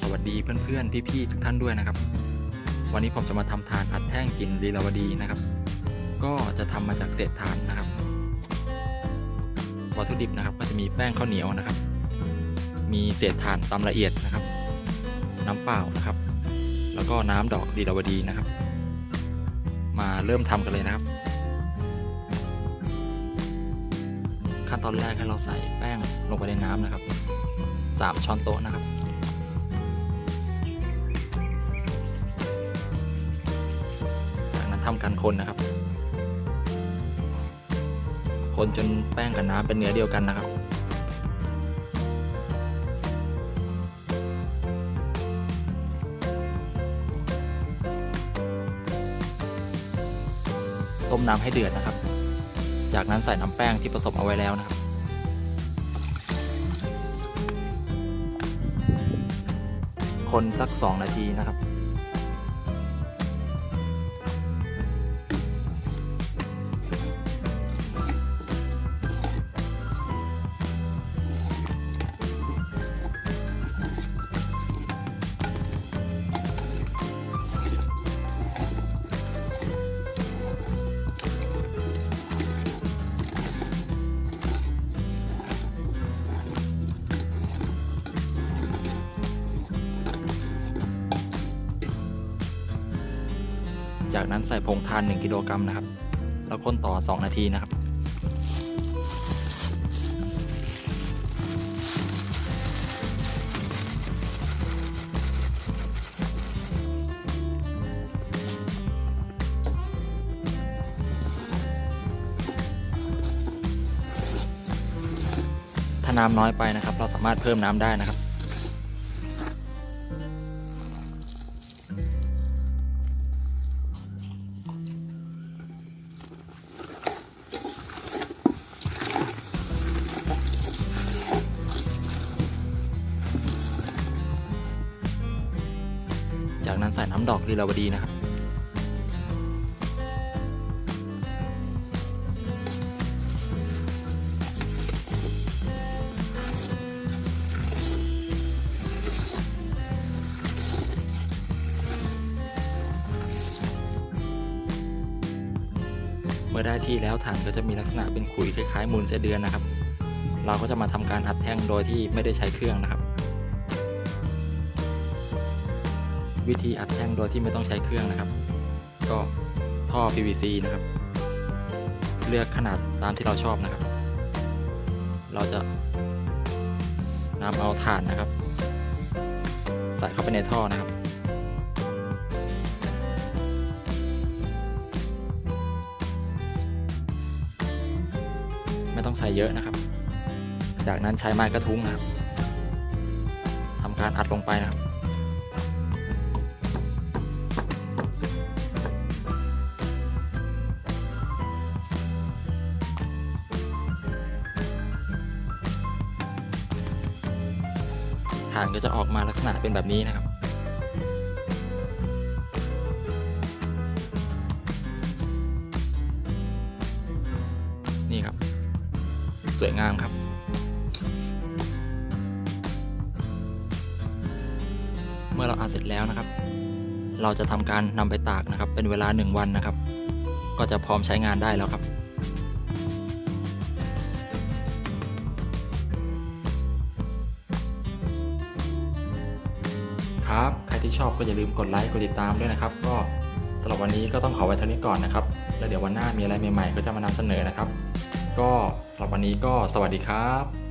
สวัสดีเพื่อนๆ พี่ๆทุกท่านด้วยนะครับ วันนี้ผมจะมาทำทานอัดแท่งกินลีลาวดีนะครับ ก็จะทำมาจากเศษถ่านนะครับ วัตถุดิบนะครับ ก็จะมีแป้งข้าวเหนียวนะครับ มีเศษถ่านตำละเอียดนะครับ น้ำเปล่านะครับ แล้วก็น้ำดอกลีลาวดีนะครับ มาเริ่มทำกันเลยนะครับ ขั้นตอนแรกให้เราใส่แป้งลงไปในน้ำนะครับสามช้อนโต๊ะนะครับ จากันทำการคนนะครับ คนจนแป้งกับน้ำเป็นเนื้อเดียวกันนะครับ ต้มน้ำให้เดือดนะครับ จากนั้นใส่น้ำแป้งที่ผสมเอาไว้แล้วนะครับคนสัก 2 นาทีนะครับ จากนั้นใส่ผงทาน 1 กิโลกรัมนะครับ แล้วคนต่อ 2 นาทีนะครับ ถ้าน้ำน้อยไปนะครับ เราสามารถเพิ่มน้ำได้นะครับ จากนั้นใส่น้ำดอกลีลาวดีนะครับ เมื่อได้ที่แล้วฐานก็จะมีลักษณะเป็นขุยคล้ายๆมูลไส้เดือนนะครับ เราก็จะมาทำการอัดแท่งโดยที่ไม่ได้ใช้เครื่องนะครับ วิธีอัดแท่งโดยที่ไม่ต้องใช้เครื่องนะครับ ก็ท่อ PVC นะครับ เลือกขนาดตามที่เราชอบนะครับ เราจะนำเอาถ่านนะครับ ใส่เข้าไปในท่อนะครับไม่ต้องใส่เยอะนะครับ จากนั้นใช้ไม้กระทุ้งนะครับทำการอัดลงไปนะครับ ฐานก็จะออกมาลักษณะเป็นแบบนี้นะครับ นี่ครับ สวยงามครับเมื่อเราอัดเสร็จแล้วนะครับ เราจะทำการนำไปตากนะครับ เป็นเวลา 1 วันนะครับ ก็จะพร้อมใช้งานได้แล้วครับ ครับ ใครที่ชอบก็อย่าลืมกดไลค์กดติดตามด้วยนะครับ ก็สำหรับวันนี้ก็ต้องขอไว้เท่านี้ก่อนนะครับ แล้วเดี๋ยววันหน้ามีอะไรใหม่ๆ ก็จะมานำเสนอนะครับ ก็สำหรับวันนี้ก็สวัสดีครับ